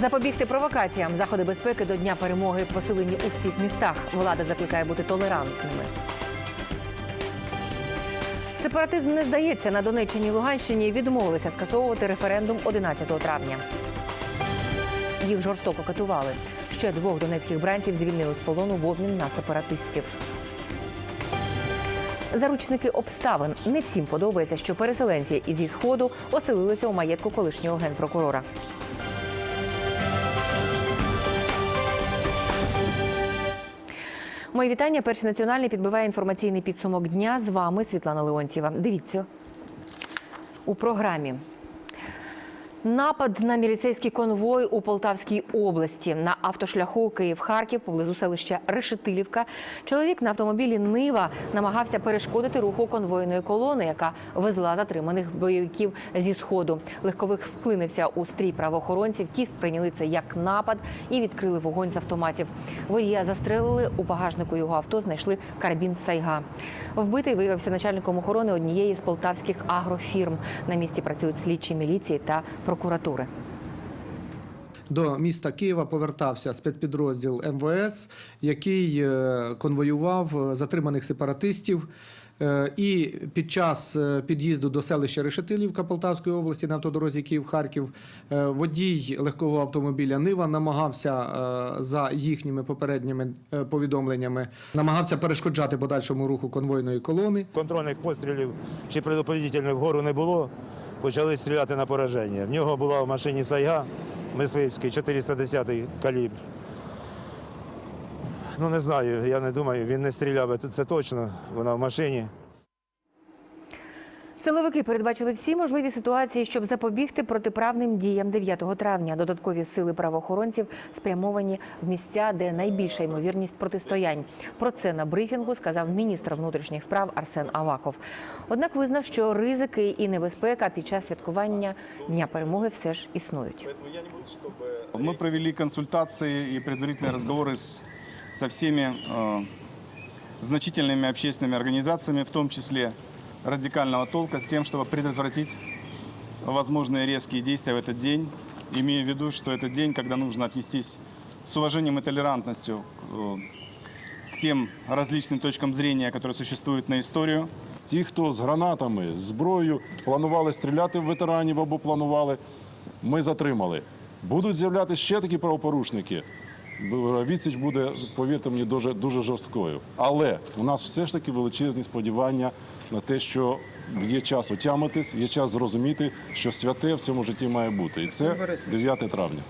Запобігти провокаціям заходи безпеки до Дня перемоги посилені у всіх містах. Влада закликає бути толерантними. Сепаратизм не здається на Донеччині і Луганщині. Відмовилися скасовувати референдум 11 травня. Їх жорстоко катували. Ще двох донецьких бранців звільнили з полону в обмін на сепаратистів. Заручники обставин не всім подобається, що переселенці із зі сходу оселилися у маєтку колишнього генпрокурора. Мої вітання. Перший національний підбиває інформаційний підсумок дня. З вами Світлана Леонтьєва. Дивіться у програмі. Напад на міліцейський конвой у Полтавській області на автошляху Київ-Харків поблизу селища Решетилівка. Чоловік на автомобілі Нива намагався перешкодити руху конвойної колони, яка везла затриманих бойовиків зі сходу. Легковик вклинився у стрій правоохоронців. Ті сприйняли це як напад і відкрили вогонь з автоматів. Водія застрелили у багажнику його авто. Знайшли карабін Сайга. Вбитий виявився начальником охорони однієї з полтавських агрофірм. На місці працюють слідчі міліції та прокуратури. До міста Києва повертався спецпідрозділ МВС, який е, конвоював е, затриманих сепаратистів. Е, І під час під'їзду до селища Решетилівка Полтавської області на автодорозі Київ-Харків водій легкого автомобіля Нива намагався за їхніми попередніми повідомленнями намагався перешкоджати подальшому руху конвойної колони. Контрольних пострілів чи предупредительних вгору не було. Почали стріляти на пораження. В нього була в машині Сайга мисливський 410 калібр. Ну не знаю, я не думаю, він не стріляв, це точно. Вона в машині. Силовики передбачили всі можливі ситуації, щоб запобігти протиправним діям 9 травня. Додаткові сили правоохоронців спрямовані в місця, де найбільша ймовірність протистоянь. Про це на брифінгу сказав міністр внутрішніх справ Арсен Аваков. Однак визнав, що ризики і небезпека під час святкування Дня перемоги все ж існують. Мы провели консультации и предварительные разговоры с, со всеми э, значительными общественными организациями, в том числе радикального толка, с тем, чтобы предотвратить возможные резкие действия в этот день, имея в виду, что это день, когда нужно отнестись с уважением и толерантностью э, к тем различным точкам зрения, которые существуют на историю. Ті, хто з гранатами, з зброєю планували стріляти в ветеранів або планували, ми затримали. Будуть з'являтися ще такі правопорушники. Б- Відсіч буде, повірте мені, дуже, дуже жорсткою. Але у нас все ж таки величезні сподівання на те, що є час отямитись, є час зрозуміти, що святе в цьому житті має бути. І це 9 травня.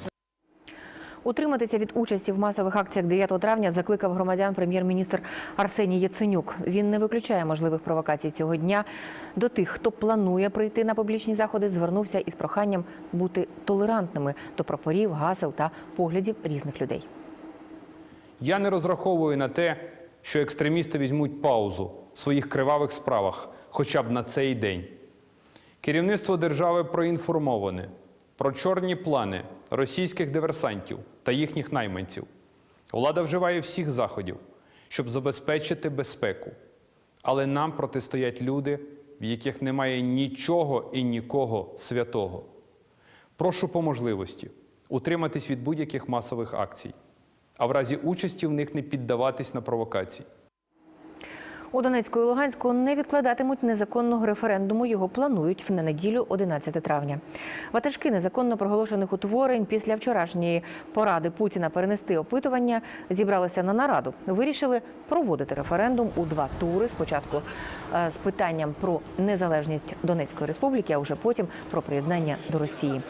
Утриматися від участі в масових акціях 9 травня закликав громадян прем'єр-міністр Арсеній Яценюк. Він не виключає можливих провокацій цього дня. До тих, хто планує прийти на публічні заходи, звернувся із проханням бути толерантними до прапорів, гасел та поглядів різних людей. Я не розраховую на те, що екстремісти візьмуть паузу своїх кривавих справах хоча б на цей день. Керівництво держави проінформоване про чорні плани російських диверсантів та їхніх найманців. Влада вживає всіх заходів, щоб забезпечити безпеку. Але нам протистоять люди, в яких немає нічого і нікого святого. Прошу по можливості утриматись від будь-яких масових акцій, а в разі участі в них не піддаватись на провокації. У Донецьку і Луганську не відкладатимуть незаконного референдуму. Його планують в неділю 11 травня. Ватажки незаконно проголошених утворень після вчорашньої поради Путіна перенести опитування зібралися на нараду. Вирішили проводити референдум у два тури. Спочатку е, з питанням про незалежність Донецької республіки, а вже потім про приєднання до Росії.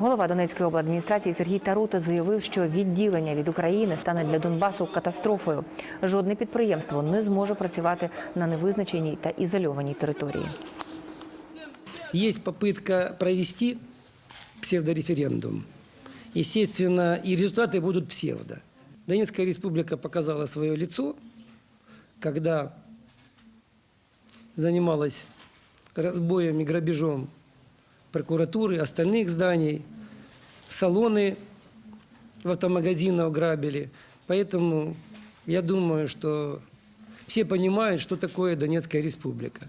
Голова Донецької обладміністрації Сергій Тарута заявив, що відділення від України стане для Донбасу катастрофою. Жодне підприємство не зможе працювати на невизначеній та ізольованій території. Есть попытка провести псевдореферендум. Естественно, и результаты будут псевдо. Донецкая республика показала свое лицо, когда занималась разбоем и грабежом прокуратуры, остальных зданий, салоны в автомагазинах грабили. Поэтому я думаю, что все понимают, что такое Донецкая республика.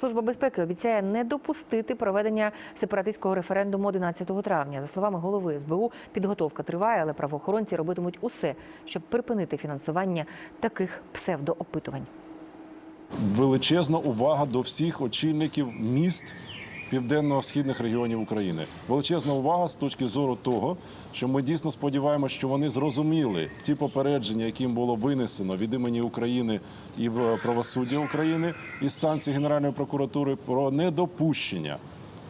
Служба безпеки обіцяє не допустити проведення сепаратистського референдуму 11 травня. За словами голови СБУ, підготовка триває, але правоохоронці робитимуть усе, щоб припинити фінансування таких псевдоопитувань. величезна увага до всіх очільників міст південно-східних регіонів України. Величезна увага з точки зору того, що ми дійсно сподіваємося, що вони зрозуміли ті попередження, яким було винесено від імені України і в правосуддя України із санкцій Генеральної прокуратури про недопущення.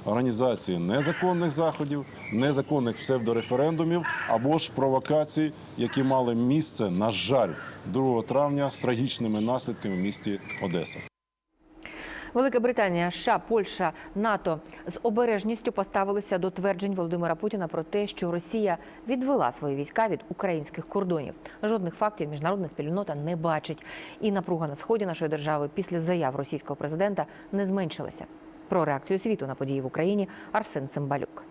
Організації незаконних заходів, незаконних псевдореферендумів або ж провокацій, які мали місце, на жаль, 2 травня з трагічними наслідками в місті Одеса. Велика Британія, США, Польща, НАТО з обережністю поставилися до тверджень Володимира Путіна про те, що Росія відвела свої війська від українських кордонів. Жодних фактів міжнародна спільнота не бачить. І напруга на сході нашої держави після заяв російського президента не зменшилася. Про реакцію світу на події в Україні Арсен Цимбалюк.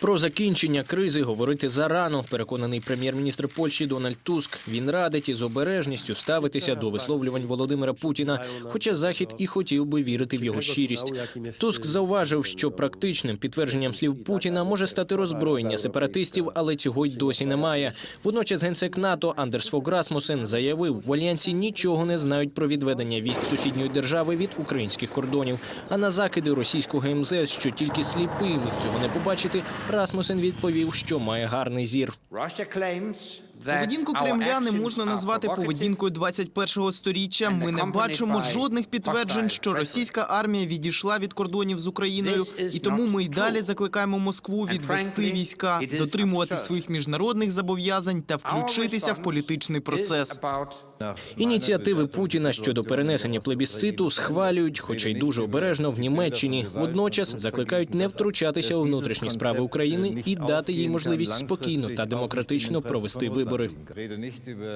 Про закінчення кризи говорити зарано, переконаний прем'єр-міністр Польщі Дональд Туск. Він радить із обережністю ставитися до висловлювань Володимира Путіна, хоча Захід і хотів би вірити в його щирість. Туск зауважив, що практичним підтвердженням слів Путіна може стати роззброєння сепаратистів, але цього й досі немає. Водночас генсек НАТО Андерс Фог Расмусен заявив, в альянсі нічого не знають про відведення військ сусідньої держави від українських кордонів. А на закиди російського МЗС, що тільки сліпий цього не побачити, Расмусен відповів, що має гарний зір. Поведінку Кремля не можна назвати поведінкою 21-го сторіччя. Ми не бачимо жодних підтверджень, що російська армія відійшла від кордонів з Україною, і тому ми й далі закликаємо Москву відвести війська, дотримувати своїх міжнародних зобов'язань та включитися в політичний процес. Ініціативи Путіна щодо перенесення плебісциту схвалюють, хоча й дуже обережно в Німеччині. Водночас закликають не втручатися у внутрішні справи України і дати їй можливість спокійно та демократично провести вибори.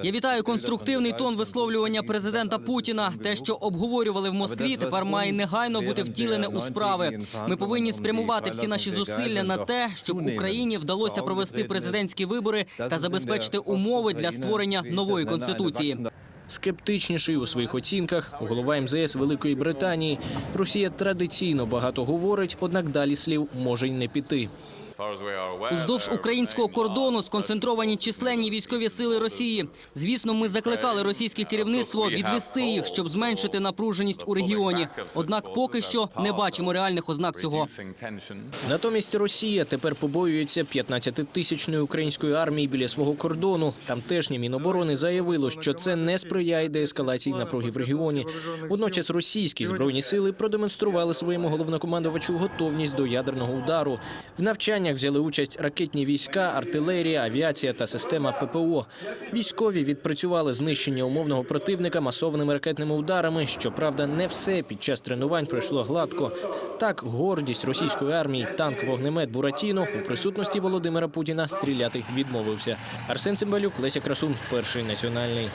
Я вітаю конструктивний тон висловлювання президента Путіна. Те, що обговорювали в Москві, тепер має негайно бути втілене у справи. Ми повинні спрямувати всі наші зусилля на те, щоб Україні вдалося провести президентські вибори та забезпечити умови для створення нової конституції. Скептичніший у своїх оцінках голова МЗС Великої Британії. Росія традиційно багато говорить, однак далі слів може й не піти. Уздовж українського кордону сконцентровані численні військові сили Росії. Звісно, ми закликали російське керівництво відвести їх, щоб зменшити напруженість у регіоні. Однак, поки що не бачимо реальних ознак цього. Натомість Росія тепер побоюється 15-тисячної української армії біля свого кордону. Тамтешнє міноборони заявило, що це не сприяє деескалації напруги в регіоні. Водночас російські збройні сили продемонстрували своєму головнокомандувачу готовність до ядерного удару. В навчаннях взяли участь ракетні війська, артилерія, авіація та система ППО. Військові відпрацювали знищення умовного противника масованими ракетними ударами. Щоправда, не все під час тренувань пройшло гладко. Так, гордість російської армії, танк вогнемет Буратіно у присутності Володимира Путіна стріляти відмовився. Арсен Цимбалюк, Леся Красун, перший національний.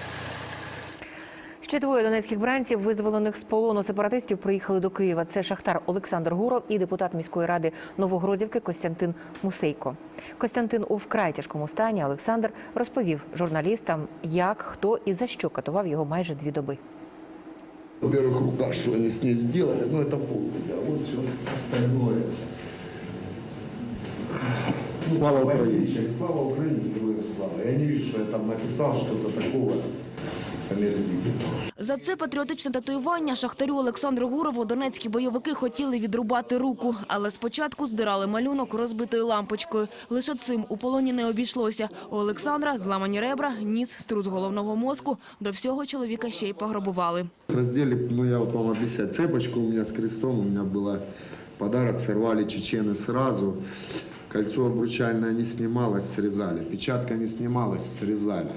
Ще двоє донецьких бранців, визволених з полону сепаратистів, приїхали до Києва. Це шахтар Олександр Гуров і депутат міської ради Новогродівки Костянтин Мусейко. Костянтин у вкрай тяжкому стані. Олександр розповів журналістам, як, хто і за що катував його майже дві доби. В первых руках, что они с ней сделали, ну это полбеда. Вот все остальное. Слава Украине. Слава Украине, героям слава. Я не вижу, что я там написал что-то такого. За це патріотичне татуювання шахтарю Олександру Гурову донецькі бойовики хотіли відрубати руку, але спочатку здирали малюнок розбитою лампочкою. Лише цим у полоні не обійшлося. У Олександра зламані ребра, ніс, струс головного мозку. До всього чоловіка ще й пограбували. Раздели, ну я вот вам объясняю, цепочку у меня с крестом, у меня была подарок, сорвали чечены сразу. Кольцо обручальное не снималось, срезали. Печатка не снималась, срезали.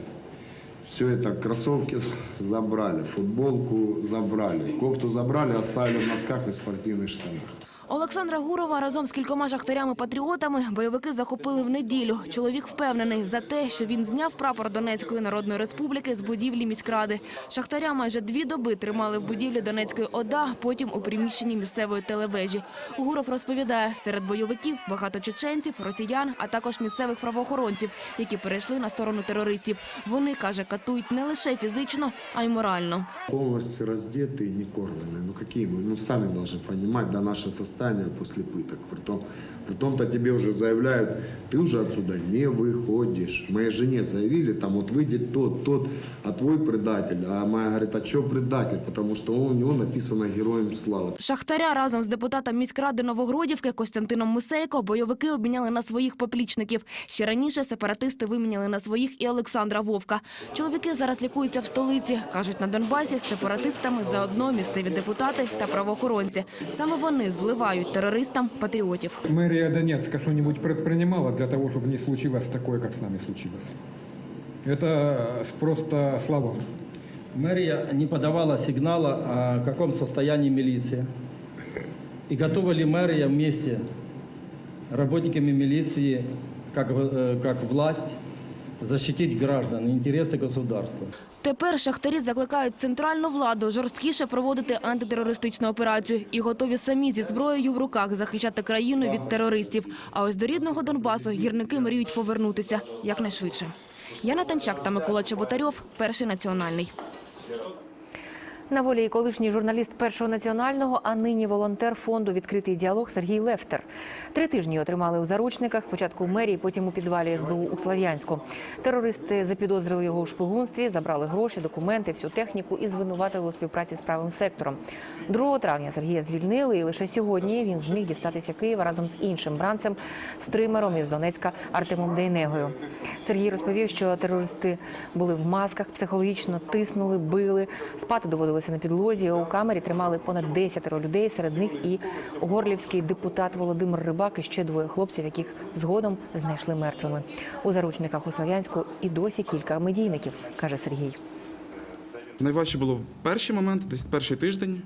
Все это, кроссовки забрали, футболку забрали, кофту забрали, оставили в носках и спортивных штанах. Олександра Гурова разом з кількома шахтарями-патріотами бойовики захопили в неділю. Чоловік впевнений за те, що він зняв прапор Донецької Народної Республіки з будівлі міськради. Шахтаря майже дві доби тримали в будівлі Донецької ОДА, потім у приміщенні місцевої телевежі. Гуров розповідає, серед бойовиків багато чеченців, росіян, а також місцевих правоохоронців, які перейшли на сторону терористів. Вони, каже, катують не лише фізично, а й морально. Полностью раздетые, не кормленные. Ну какие мы? Ну сами должны понимать, да, наше состояние после пыток. Притом, притом-то тебе уже заявляют, ты уже отсюда не выходишь. Моей жене заявили, там вот выйдет тот, тот, а твой предатель. А моя говорит, а что предатель? Потому что он, у него написано героем славы. Шахтаря разом з депутатом міськради Новогродівки Костянтином Мусейко бойовики обміняли на своїх поплічників. Ще раніше сепаратисти виміняли на своїх і Олександра Вовка. Чоловіки зараз лікуються в столиці. Кажуть, на Донбасі з сепаратистами заодно місцеві депутати та правоохоронці. Саме вони зливають терористам патріотів. Мэрия Донецка что-нибудь предпринимала для того, чтобы не случилось такое, как с нами случилось? Это просто слова. Мэрия не подавала сигнала о каком состоянии милиция. И готова ли мэрия вместе работниками милиции, как, э, как власть, защитить граждан, інтереси государства? Тепер шахтарі закликають центральну владу жорсткіше проводити антитерористичну операцію і готові самі зі зброєю в руках захищати країну від терористів. А ось до рідного Донбасу гірники мріють повернутися якнайшвидше. Яна Танчак та Микола Чеботарьов, перший національний. На волі і колишній журналіст першого національного, а нині волонтер фонду Відкритий діалог Сергій Лефтер. Три тижні отримали у заручниках. Спочатку в мерії, потім у підвалі СБУ у Слов'янську. Терористи запідозрили його у шпигунстві, забрали гроші, документи, всю техніку і звинуватили у співпраці з правим сектором. 2 травня Сергія звільнили, і лише сьогодні він зміг дістатися Києва разом з іншим бранцем, стримером із Донецька Артемом Дейнегою. Сергій розповів, що терористи були в масках, психологічно тиснули, били, спати доводилося на підлозі. У камері тримали понад 10 людей. Серед них і горлівський депутат Володимир Рибак і ще двоє хлопців, яких згодом знайшли мертвими. У заручниках у Слов'янську і досі кілька медійників, каже Сергій. Найважче було перший момент, десь перший тиждень.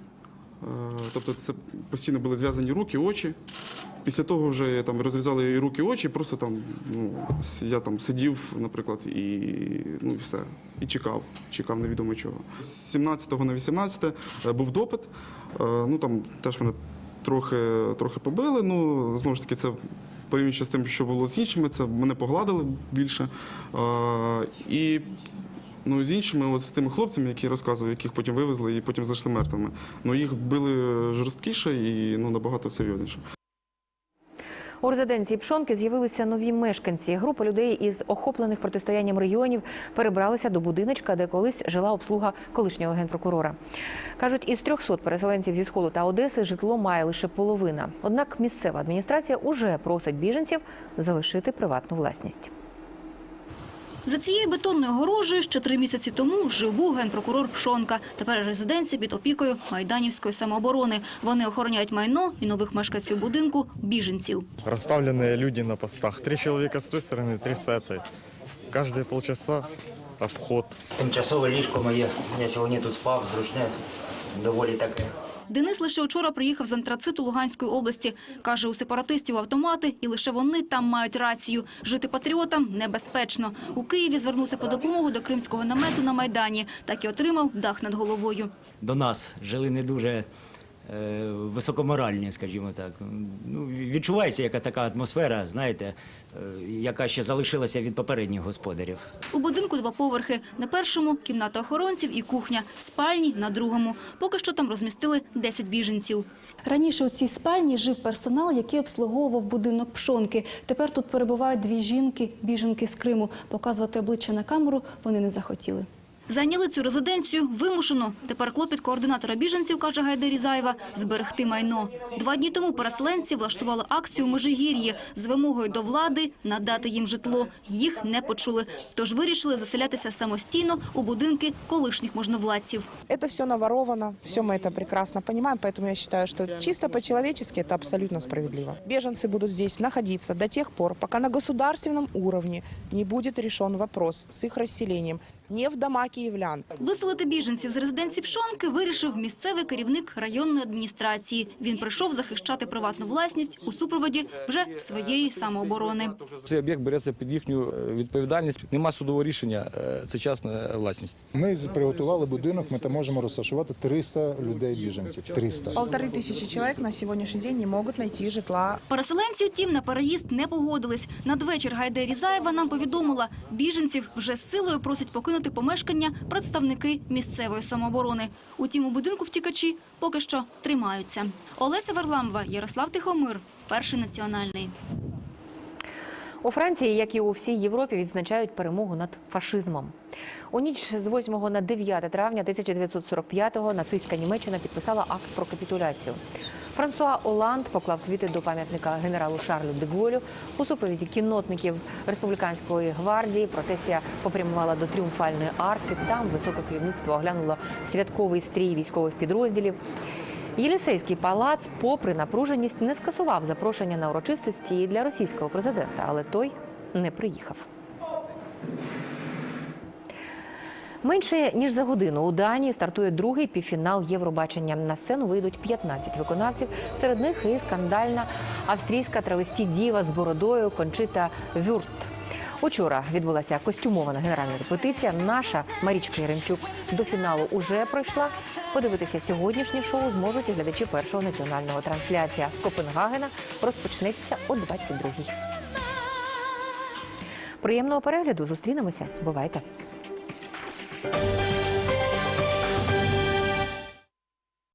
Е, Тобто це постійно були зв'язані руки, очі. Після того вже там розв'язали руки, очі, просто там ну, я там сидів, наприклад, і ну і все. І чекав, чекав невідомо чого. З 17 на 18 був допит. Е, Ну там теж мене трохи, трохи побили. Ну, знову ж таки, це порівнюючи з тим, що було з іншими, це мене погладили більше. Е, І Ну, з іншими, от з тими хлопцями, які розказували, яких потім вивезли і потім зайшли мертвими. Ну, їх били жорсткіше і ну, набагато серйозніше. У резиденції Пшонки з'явилися нові мешканці. Група людей із охоплених протистоянням регіонів перебралися до будиночка, де колись жила обслуга колишнього генпрокурора. Кажуть, із 300 переселенців зі сходу та Одеси житло має лише половина. Однак місцева адміністрація уже просить біженців залишити приватну власність. За цією бетонною огорожею ще три місяці тому жив був генпрокурор Пшонка. Тепер резиденція під опікою Майданівської самооборони. Вони охороняють майно і нових мешканців будинку біженців. Расставленные люди на постах. Три человека с той стороны, три с этой. Каждые полчаса обход. Тимчасове ліжко моє. Я сьогодні тут спав, зручне, доволі таке. Денис лише вчора приїхав з антрациту Луганської області. Каже, у сепаратистів автомати, і лише вони там мають рацію. Жити патріотам небезпечно. У Києві звернувся по допомогу до кримського намету на Майдані. Так і отримав дах над головою. До нас жили не дуже високоморальні, скажімо так. Ну, відчувається яка така атмосфера, знаєте, е, яка ще залишилася від попередніх господарів. У будинку два поверхи. На першому – кімната охоронців і кухня. Спальні – на другому. Поки що там розмістили 10 біженців. Раніше у цій спальні жив персонал, який обслуговував будинок пшонки. Тепер тут перебувають дві жінки, біженки з Криму. Показувати обличчя на камеру вони не захотіли. Зайняли цю резиденцію вимушено. Тепер клопіт координатора біженців, каже Гайда Різаєва, зберегти майно. Два дні тому переселенці влаштували акцію «Межигір'ї» з вимогою до влади надати їм житло. Їх не почули. Тож вирішили заселятися самостійно у будинки колишніх можновладців. Это все наворовано, все мы это прекрасно понимаем, поэтому я считаю, что чисто по-человечески это абсолютно справедливо. Беженцы будут здесь находиться до тех пор, пока на государственном уровне не будет решен вопрос с их расселением не в дома киевлян. Виселити біженців з резиденції Пшонки вирішив місцевий керівник районної адміністрації. Він прийшов захищати приватну власність у супроводі вже своєї самооборони. Цей об'єкт береться під їхню е, відповідальність. Нема судового рішення, е, це частна власність. Ми приготували будинок, ми там можемо розташувати 300 людей біженців. 300. Полторы тысячи человек на сегодняшний день не могут найти житла. Переселенці, втім, на переїзд не погодились. Надвечір Гайде Різаєва нам повідомила, біженців вже з силою просять покинути помешкання представники місцевої самооборони. Утім, у будинку втікачі поки що тримаються. Олеся Варламова, Ярослав Тихомир, Перший національний. У Франції, як і у всій Європі, відзначають перемогу над фашизмом. У ніч з 8 на 9 травня 1945-го нацистська Німеччина підписала акт про капітуляцію. Франсуа Оланд поклав квіти до пам'ятника генералу Шарлю де Голлю. У супровіді кіннотників республіканської гвардії процесія попрямувала до тріумфальної арки. Там високе керівництво оглянуло святковий стрій військових підрозділів. Єлісейський палац, попри напруженість, не скасував запрошення на урочистості для російського президента, але той не приїхав. Менше ніж за годину у Данії стартує другий півфінал Євробачення. На сцену вийдуть 15 виконавців. Серед них і скандальна австрійська травесті діва з бородою Кончита Вюрст. Учора відбулася костюмована генеральна репетиція. Наша Марічка Яремчук до фіналу уже пройшла. Подивитися сьогоднішнє шоу зможуть і глядачі першого національного трансляція Копенгагена розпочнеться о 22-й. Приємного перегляду. Зустрінемося. Бувайте. Bye.